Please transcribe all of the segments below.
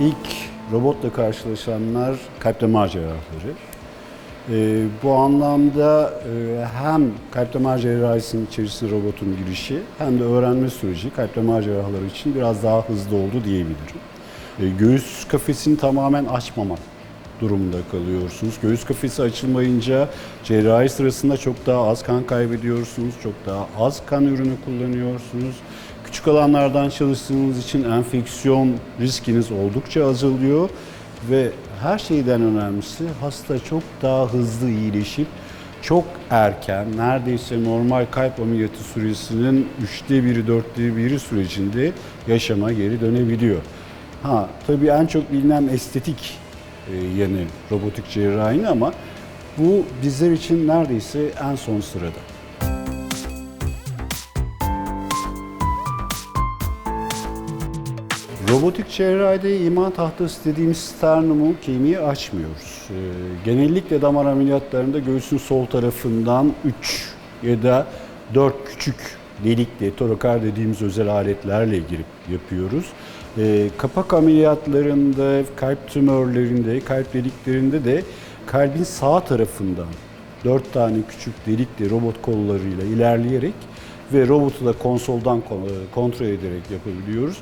İlk robotla karşılaşanlar kalp damar cerrahları. Ee, bu anlamda e, hem kalp damar cerrahisinin içerisine robotun girişi hem de öğrenme süreci kalp damar cerrahları için biraz daha hızlı oldu diyebilirim. Ee, göğüs kafesini tamamen açmamak durumunda kalıyorsunuz. Göğüs kafesi açılmayınca cerrahi sırasında çok daha az kan kaybediyorsunuz, çok daha az kan ürünü kullanıyorsunuz. Küçük alanlardan çalıştığınız için enfeksiyon riskiniz oldukça azalıyor ve her şeyden önemlisi hasta çok daha hızlı iyileşip çok erken, neredeyse normal kalp ameliyatı süresinin üçte biri, dörtte biri sürecinde yaşama geri dönebiliyor. Ha, tabii en çok bilinen estetik e, yanı robotik cerrahinin ama bu bizler için neredeyse en son sırada. Robotik cerrahide iman tahtası dediğimiz sternumu kemiği açmıyoruz. Ee, genellikle damar ameliyatlarında göğsün sol tarafından 3 ya da 4 küçük delikle, torokar dediğimiz özel aletlerle girip yapıyoruz. Ee, kapak ameliyatlarında, kalp tümörlerinde, kalp deliklerinde de kalbin sağ tarafından 4 tane küçük delikle robot kollarıyla ilerleyerek ve robotu da konsoldan kon- kontrol ederek yapabiliyoruz.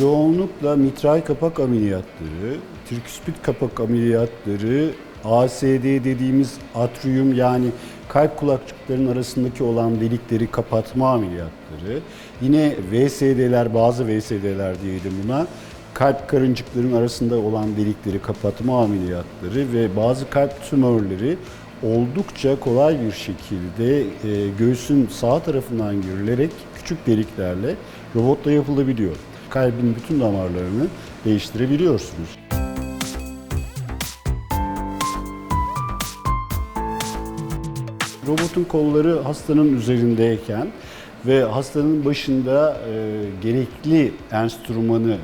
Yoğunlukla mitral kapak ameliyatları, triküspit kapak ameliyatları, ASD dediğimiz atrium yani kalp kulakçıklarının arasındaki olan delikleri kapatma ameliyatları, yine VSD'ler, bazı VSD'ler diyelim buna, kalp karıncıkların arasında olan delikleri kapatma ameliyatları ve bazı kalp tümörleri oldukça kolay bir şekilde e, göğsün sağ tarafından girilerek küçük deliklerle robotla yapılabiliyor. Kalbin bütün damarlarını değiştirebiliyorsunuz. Robotun kolları hastanın üzerindeyken ve hastanın başında e, gerekli enstrümanı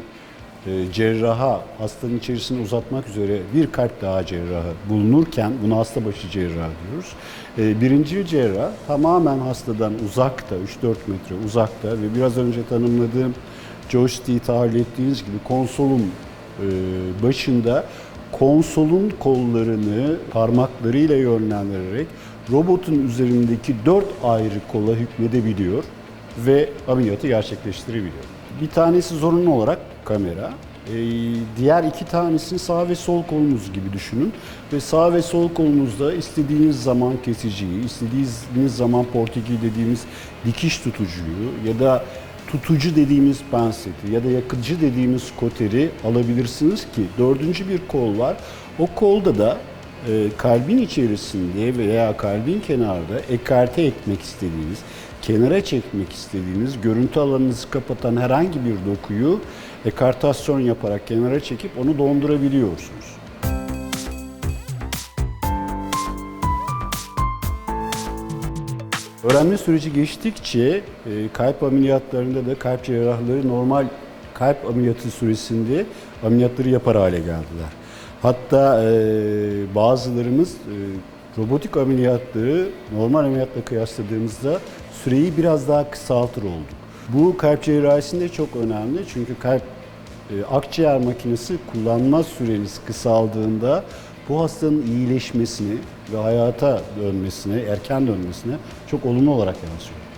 e, cerraha hastanın içerisine uzatmak üzere bir kalp daha cerrahı bulunurken buna hasta başı cerrah diyoruz. E, birinci cerrah tamamen hastadan uzakta 3-4 metre uzakta ve biraz önce tanımladığım joystick'i tahayyül ettiğiniz gibi konsolun e, başında konsolun kollarını parmaklarıyla yönlendirerek robotun üzerindeki dört ayrı kola hükmedebiliyor ve ameliyatı gerçekleştirebiliyor. Bir tanesi zorunlu olarak kamera, e, diğer iki tanesini sağ ve sol kolunuz gibi düşünün ve sağ ve sol kolunuzda istediğiniz zaman kesiciyi, istediğiniz zaman portiki dediğimiz dikiş tutucuyu ya da tutucu dediğimiz penseti ya da yakıcı dediğimiz koteri alabilirsiniz ki dördüncü bir kol var. O kolda da e, kalbin içerisinde veya kalbin kenarda ekarte etmek istediğiniz, kenara çekmek istediğiniz, görüntü alanınızı kapatan herhangi bir dokuyu ekartasyon yaparak kenara çekip onu dondurabiliyorsunuz. Öğrenme süreci geçtikçe e, kalp ameliyatlarında da kalp cerrahları normal kalp ameliyatı süresinde ameliyatları yapar hale geldiler. Hatta e, bazılarımız e, robotik ameliyatları normal ameliyatla kıyasladığımızda süreyi biraz daha kısaltır olduk. Bu kalp cerrahisinde çok önemli çünkü kalp akciğer makinesi kullanma süreniz kısaldığında bu hastanın iyileşmesini ve hayata dönmesine, erken dönmesine çok olumlu olarak yansıyor.